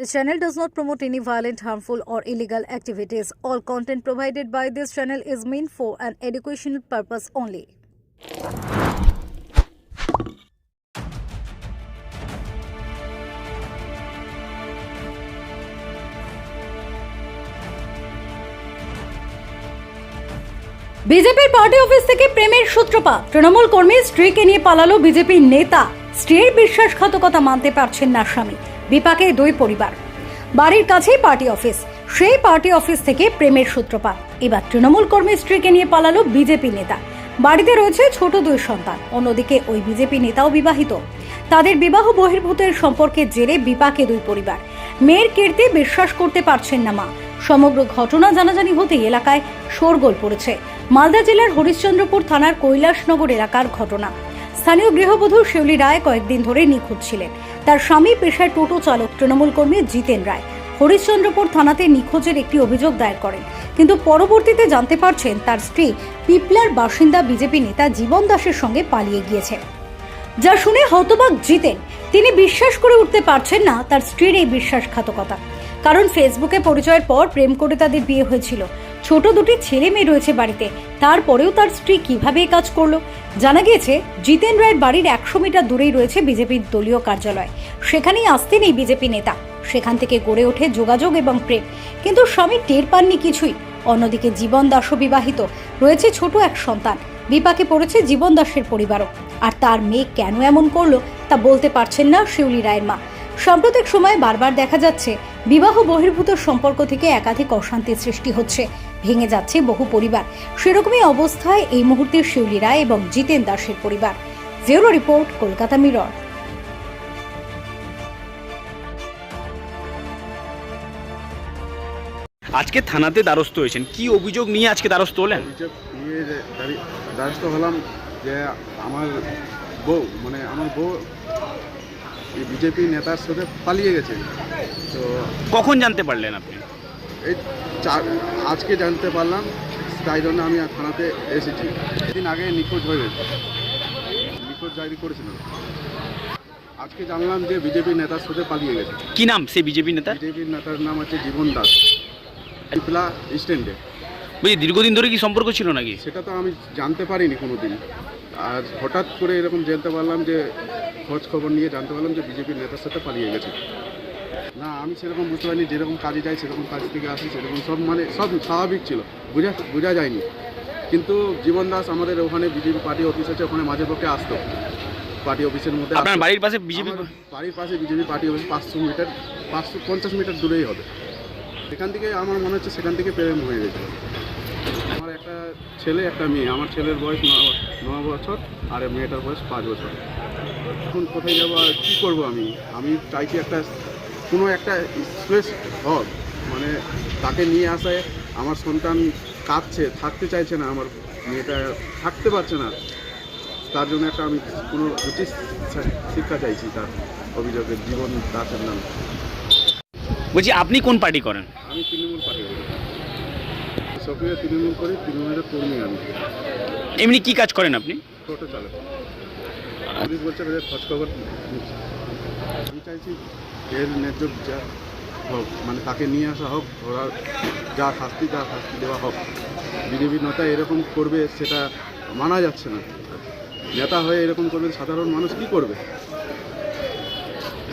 This channel does not promote any violent, harmful, or illegal activities. All content provided by this channel is meant for an educational purpose only. বিজেপির party office থেকে প্রেমের সূত্রপাত তৃণমূল কর্মী স্ত্রীকে নিয়ে পালালো বিজেপির নেতা স্ত্রীর বিশ্বাসঘাতকতা মানতে পারছেন না স্বামী বিপাকে দুই পরিবার। বাড়ির কাছেই পার্টি অফিস, সেই পার্টি অফিস থেকে প্রেমের সূত্রপাত। এবার তৃণমূল কর্মী স্ত্রীকে নিয়ে পালালো বিজেপি নেতা। বাড়িতে রয়েছে ছোট দুই সন্তান, অন্যদিকে ওই বিজেপি নেতাও বিবাহিত। তাদের বিবাহ বহির্ভূতের সম্পর্কে জেরে বিপাকে দুই পরিবার। মেয়ের কীর্তি বিশ্বাস করতে পারছেন না মা। সমগ্র ঘটনা জানাজানি হতেই এলাকায় শোরগোল পড়েছে। মালদা জেলার হরিশ্চন্দ্রপুর থানার কৈলাসনগর এলাকার ঘটনা। স্থানীয় গৃহবধূ শিউলি রায় কয়েকদিন ধরে নিখোঁজ ছিলেন। তার স্বামী পেশায় টোটো চালক তৃণমূল কর্মী জিতেন রায়। হরিশ্চন্দ্রপুর থানাতে নিখোঁজের একটি অভিযোগ দায়ের করেন। কিন্তু পরবর্তীতে জানতে পারছেন তার স্ত্রী পিপলার বাসিন্দা বিজেপি নেতা জীবন দাসের সঙ্গে পালিয়ে গিয়েছে। যা শুনে হতবাক জিতেন। তিনি বিশ্বাস করে উঠতে পারছেন না তার স্ত্রীর এই বিশ্বাসঘাতকতা। কারণ ফেসবুকে পরিচয়ের পর প্রেম করে তাদের বিয়ে হয়েছিল। ছোট দুটি ছেলে মেয়ে রয়েছে বাড়িতে। তারপরেও তার স্ত্রী কীভাবে এই কাজ করল? জানা গিয়েছে, জিতেন রায়ের বাড়ির একশো মিটার দূরেই রয়েছে বিজেপির দলীয় কার্যালয়। সেখানেই আসতেন এই বিজেপি নেতা। সেখান থেকে গড়ে ওঠে যোগাযোগ এবং প্রেম। কিন্তু স্বামী টের পাননি কিছুই। অন্যদিকে জীবন দাসও বিবাহিত। রয়েছে ছোট এক সন্তান। বিপাকে পড়েছে জীবন দাসের পরিবারও। আর তার মেয়ে কেন এমন করল, তা বলতে পারছেন না শিউলি রায়ের মা। সাম্প্রতিক সময়ে বারবার দেখা যাচ্ছে, বিবাহ বহির্ভূত সম্পর্ক থেকে একাধিক অশান্তির সৃষ্টি হচ্ছে। ভেঙে যাচ্ছে বহু পরিবার। সেরকমই অবস্থায় এই মুহূর্তে শিউলি রায় এবং জিতেন দাসের পরিবার। জিওরো রিপোর্ট কলকাতা মিরর। আজকে থানাতে দ্বারস্থ হয়েছেন। কি অভিযোগ নিয়ে আজকে দ্বারস্থ হলেন? দ্বারস্থ হলাম যে আমার বউ মানে আমার বউ এই বিজেপি নেতার সাথে পালিয়ে গেছে। তো কখন জানতে পারলেন আপনি? এই চার আজকে জানতে পারলাম তাই জন্য আমি থানাতে এসেছি। দিন আগে নিখোঁজ হয়ে গেছে। নিখোঁজ জারি করেছিল। আজকে জানলাম যে বিজেপি নেতার সাথে পালিয়ে গেছে। কি নাম সেই বিজেপি নেতা? বিজেপির নেতার নাম হচ্ছে জীবন দাস। পিপলা স্ট্যান্ডে বুঝলি দীর্ঘদিন ধরে কি সম্পর্ক ছিল নাকি? সেটা তো আমি জানতে পারিনি কোনো দিন আর হঠাৎ করে এরকম জানতে পারলাম যে খোঁজ খবর নিয়ে জানতে পারলাম যে বিজেপির নেতার সাথে পালিয়ে গেছে। না আমি সেরকম বুঝতে পারিনি যেরকম কাজে যাই সেরকম কাজ থেকে আসি সেরকম সব মানে সব স্বাভাবিক ছিল। বোঝা বোঝা যায়নি। কিন্তু জীবন দাস আমাদের ওখানে বিজেপি পার্টি অফিস আছে ওখানে মাঝে পক্ষে আসতো। পার্টি অফিসের মধ্যে আপনার বাড়ির পাশে বিজেপি বাড়ির পাশে বিজেপি পার্টি অফিস পাঁচশো মিটার পাঁচশো পঞ্চাশ মিটার দূরেই হবে। সেখান থেকে আমার মনে হচ্ছে সেখান থেকে প্রেম হয়ে গেছে আমার একটা ছেলে একটা মেয়ে আমার ছেলের বয়স ন- ন বছর আর মেয়েটার বয়স পাঁচ বছর। এখন কোথায় যাব আর কী করব আমি? আমি চাইছি একটা কোনো একটা স্পেস হোক মানে তাকে নিয়ে আসায় আমার সন্তান কাঁদছে থাকতে চাইছে না আমার মেয়েটা থাকতে পারছে না তার জন্য একটা আমি কোনো উচিত শিক্ষা চাইছি তার অভিযোগের জীবন দাসের নামে। বলছি আপনি কোন পার্টি করেন? আমি তৃণমূল পার্টি করি। সক্রিয় তৃণমূল করি তৃণমূলের কর্মী আমি। এমনি কি কাজ করেন আপনি? টোটো চালক। পুলিশ বলছে যে খোঁজ খবর আমি চাইছি এর ন্যায্য বিচার হোক মানে তাকে নিয়ে আসা হোক, ওরা যা শাস্তি যা শাস্তি দেওয়া হোক। বিজেপি নেতা এরকম করবে, সেটা মানা যাচ্ছে না। নেতা হয়ে এরকম করবে, সাধারণ মানুষ কি করবে?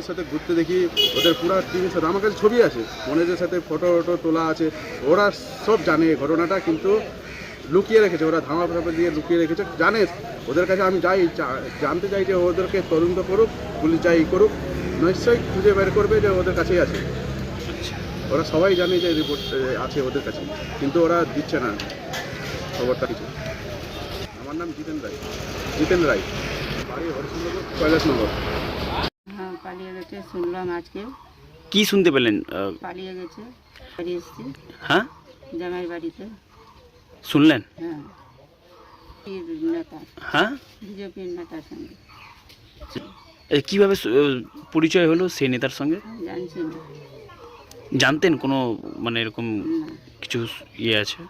সাথে ঘুরতে দেখি, ওদের পুরা টিভির সাথে, আমার কাছে ছবি আছে মনের সাথে ফটো টটো তোলা আছে। ওরা সব জানে ঘটনাটা, কিন্তু লুকিয়ে রেখেছে, ওরা ধামা ফাপা দিয়ে লুকিয়ে রেখেছে, জানে। ওদের কাছে আমি যাই, জানতে চাই যে ওদেরকে তদন্ত করুক, পুলিশ যাই করুক নিশ্চয়ই খুঁজে বের করবে যে ওদের কাছেই আছে। ওরা সবাই জানে যে রিপোর্ট আছে ওদের কাছে কিন্তু ওরা দিচ্ছে না খবরটা কিছু। আমার নাম জিতেন রায়। জিতেন রায়। বাড়ি হরিশ্চন্দ্রপুর কৈলাসনগর হ্যাঁ পালিয়ে গেছে শুনলাম আজকে। কি শুনতে পেলেন? পালিয়ে গেছে বাড়ি এসছি। হ্যাঁ? জামাই বাড়িতে। শুনলেন? হ্যাঁ। নেতা। হ্যাঁ? বিজেপির নেতার সঙ্গে। কীভাবে পরিচয় হলো সেই নেতার সঙ্গে? জানতেন কোনো মানে এরকম কিছু ইয়ে আছে?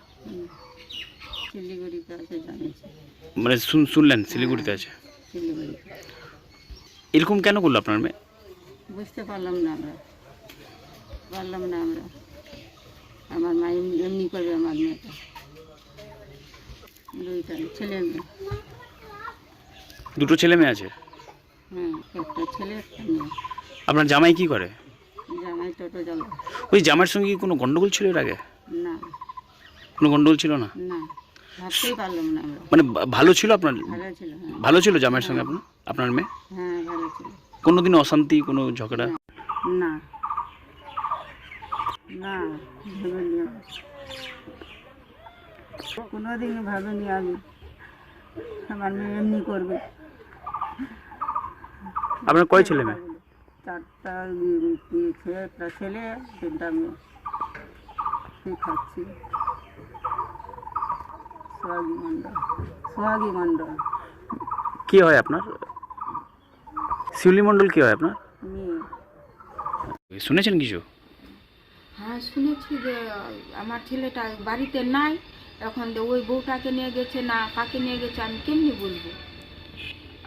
আছে মানে শুন- শুনলেন শিলিগুড়িতে আছে? শিলিগুড়িতে। এরকম কেন করল আপনার মেয়ে? বুঝতে পারলাম না আমরা। পারলাম না আমরা। আমার মা এমনি করবে আমার মেয়েটা দুইটা ছেলে মেয়ে। দুটো ছেলে মেয়ে আছে? হ্যাঁ একটা ছেলে একটা মেয়ে। আপনার জামাই কি করে? জামাই টোটো চালা ওই জামাইয়ের সঙ্গে কি কোনো গন্ডগোল ছিল এর আগে? না। কোনো গন্ডগোল ছিল না? না ভাবতেই পারলাম না আমরা। মানে ভা- ভালো ছিল আপনার? ভালো ছিল হ্যাঁ। ভালো ছিল জামাইয়ের সঙ্গে আপনার? আপনার মেয়ে? হ্যাঁ ভালো ছিল। কোনো দিন অশান্তি কোনো ঝগড়া? না। না। ভাবিনি। কোনোদিন ভাবিনি আমি। আমার মেয়ে এমনি করবে। আপনার কয় ছেলে মেয়ে? চারটা ছেলে একটা ছেলে তিনটা মেয়ে। কি খাচ্ছি। সোহাগী মণ্ডল। সোহাগী মণ্ডল। কি হয় আপনার? শিউলি মণ্ডল কি হয় আপনার? মেয়ে। শুনেছেন কিছু? হ্যাঁ শুনেছি যে আমার ছেলেটা বাড়িতে নাই। এখন ওই বউটাকে নিয়ে গেছে না কাকে নিয়ে গেছে আমি কেমনি বলব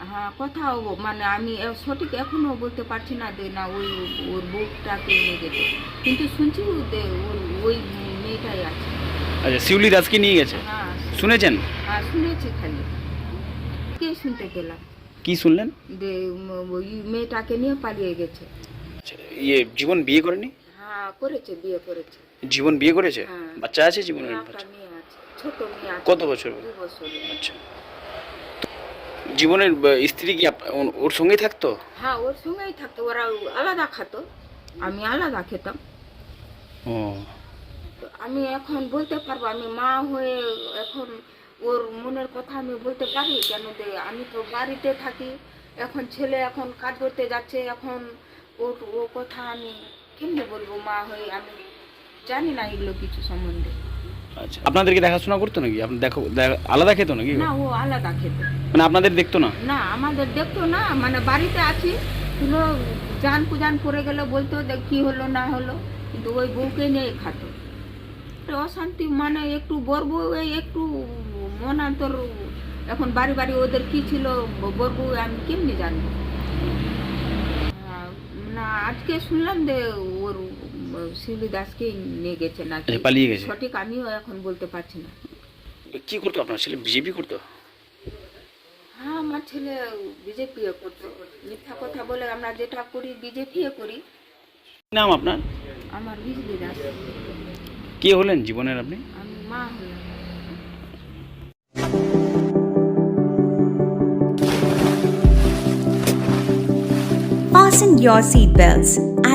হ্যাঁ কোথাও মানে আমি সঠিক এখনও বলতে পারছি না যে না ওই ওর বউটাকে নিয়ে গেছে। কিন্তু শুনছি ওই মেয়েটাই আছে। আচ্ছা শিউলি দাসকে নিয়ে গেছে? হ্যাঁ শুনেছেন? হ্যাঁ শুনেছি খালি। কে শুনতে গেলাম কি শুনলেন? যে ওই মেয়েটাকে নিয়ে পালিয়ে গেছে। আচ্ছা, ইয়ে জীবন বিয়ে করেনি? হ্যাঁ করেছে বিয়ে করেছে। জীবন বিয়ে করেছে? হ্যাঁ। বাচ্চা আছে জীবনের বাচ্চা? আছে ছোট মেয়ে কত বছর? আচ্ছা। জীবনের স্ত্রী কি ওর- সঙ্গেই থাকতো? হ্যাঁ ওর সঙ্গেই থাকতো। ওরা আলাদা খেত। আমি আলাদা খেতাম। ও। তো আমি এখন বলতে পারব আমি মা হয়ে এখন ওর মনের কথা আমি বলতে পারি কেন যে আমি তো বাড়িতে থাকি। এখন ছেলে এখন কাজ করতে যাচ্ছে এখন ওর ও কথা আমি কেমনি বলব মা হয়ে? আমি জানি না এগুলো কিছু সম্বন্ধে। আচ্ছা। আপনাদেরকে দেখাশোনা করতো নাকি? আপনি দেখো আলাদা খেতো নাকি? না ও আলাদা খেত। মানে আপনাদের দেখতো না? না আমাদের দেখতো না মানে বাড়িতে আছি। কোনো জান কুজান পড়ে গেলে বলতো যে কি হলো না হলো। কিন্তু ওই বউকে নিয়ে খাতো। তো অশান্তি মানে একটু বর বউ এই একটু মনান্তর এখন বাড়ি বাড়ি ওদের কি ছিল বর আমি কেমনি জানব? না আজকে শুনলাম যে শিলি দাসকে নিয়ে গেছে না আচ্ছা, পালিয়ে গেছে। সঠিক আমিও এখন বলতে পারছি না। কি করতো আপনার ছেলে? বিজেপি করতো? হ্যাঁ আমার ছেলে বিজেপি করতো। মিথ্যা কথা বলে আমরা যেটা করি বিজেপি করি। নাম আপনার? আমার বিজলি দাস। কে হলেন জীবনের আপনি? আমি মা হলাম। Fasten your seatbelts